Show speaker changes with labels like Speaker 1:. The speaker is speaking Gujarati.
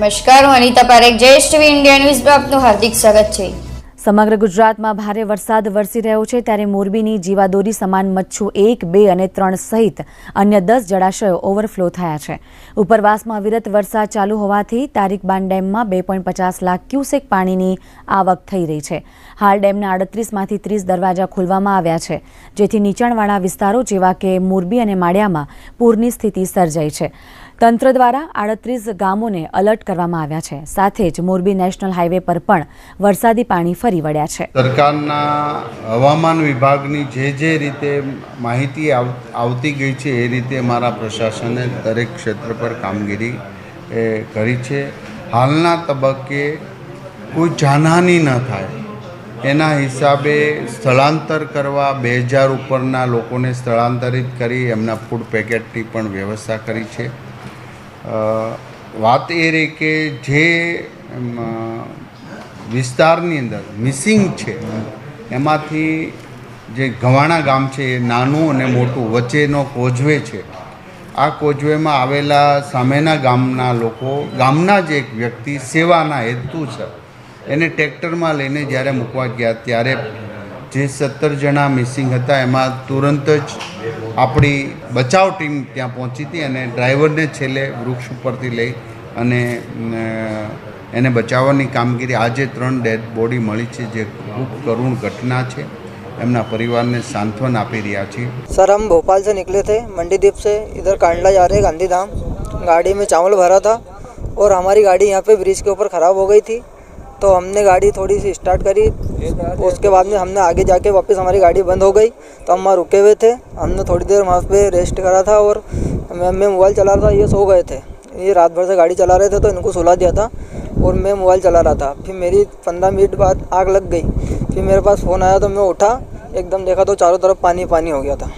Speaker 1: નમસ્કાર હું અનિતા પારેખ ટીવી ઇન્ડિયા ન્યૂઝમાં આપનું હાર્દિક સ્વાગત છે.
Speaker 2: સમગ્ર ગુજરાતમાં ભારે વરસાદ વરસી રહ્યો છે ત્યારે મોરબીની જીવાદોરી સમાન મચ્છુ એક, બે અને ત્રણ સહિત અન્ય દસ જળાશયો ઓવરફ્લો થયા છે. ઉપરવાસમાં વિરત વરસાદ ચાલુ હોવાથી તારીકબાન ડેમમાં બે પોઈન્ટ પચાસ લાખ ક્યુસેક પાણીની આવક થઈ રહી છે. હાલ ડેમના આડત્રીસમાંથી ત્રીસ દરવાજા ખોલવામાં આવ્યા છે, જેથી નીચાણવાળા વિસ્તારો જેવા કે મોરબી અને માળિયામાં પૂરની સ્થિતિ સર્જાઈ છે. તંત્ર દ્વારા આડત્રીસ ગામોને અલર્ટ કરવામાં આવ્યા છે. સાથે જ મોરબી નેશનલ હાઈવે પર પણ વરસાદી પાણી ફરી વળ્યા છે.
Speaker 3: સરકારના હવામાન વિભાગની જે જે રીતે માહિતી આવ- આવતી ગઈ છે, એ રીતે મારા પ્રશાસને દરેક ક્ષેત્ર પર કામગીરી, એ કરી છે. હાલના તબક્કે કોઈ જાનહાની ન થાય. એના હિસાબે સ્થળાંતર કરવા બે હજાર ઉપરના લોકોને સ્થળાંતરિત કરી, એમના ફૂડ પેકેટની પણ વ્યવસ્થા કરી છે. વાત એ રહી કે જે વિસ્તારની અંદર મિસિંગ છે, એમાંથી જે ગવાણા ગામ છે એ નાનું અને મોટું વચ્ચેનો કોઝવે છે. આ કોઝવેમાં આવેલા સામેના ગામના લોકો, ગામના જ એક વ્યક્તિ સેવાના હેતુ છે. એને ટ્રેક્ટરમાં લઈને જ્યારે મૂકવા ગયા ત્યારે જે સત્તર જણા મિસિંગ હતા, એમાં તુરંત જ આપણી બચાવ ટીમ ત્યાં પહોંચી હતી અને ડ્રાઈવરને છેલ્લે વૃક્ષ ઉપરથી લઈ અને અ, એને બચાવવાની કામગીરી આજે ત્રણ ડેડ બોડી મળી છે જે ખૂબ કરુણ ઘટના છે એમના પરિવારને સાંત્વન આપી રહ્યા છીએ
Speaker 4: सर हम भोपाल से निकले थे मंडी द्वीप से इधर कांडला जा रहे गांधी धाम गाड़ी में चावल भरा था और हमारी गाड़ी यहाँ पे ब्रिज के ऊपर ख़राब हो गई थी तो हमने गाड़ी थोड़ी सी स्टार्ट करी। उसके बाद में हमने आगे जाके वापस हमारी गाड़ी बंद हो गई। तो हम वहाँ रुके हुए थे। हमने थोड़ी देर वहाँ पे रेस्ट करा था और मैं मैं मोबाइल चला रहा था ये सो गए थे। ये रात भर से गाड़ी चला रहे थे तो इनको सुला दिया था और मैं मोबाइल चला रहा था। फिर मेरी पंद्रह मिनट बाद आग लग गई। फिर मेरे पास फ़ोन आया तो मैं उठा एकदम देखा तो चारों तरफ़ पानी पानी हो गया था।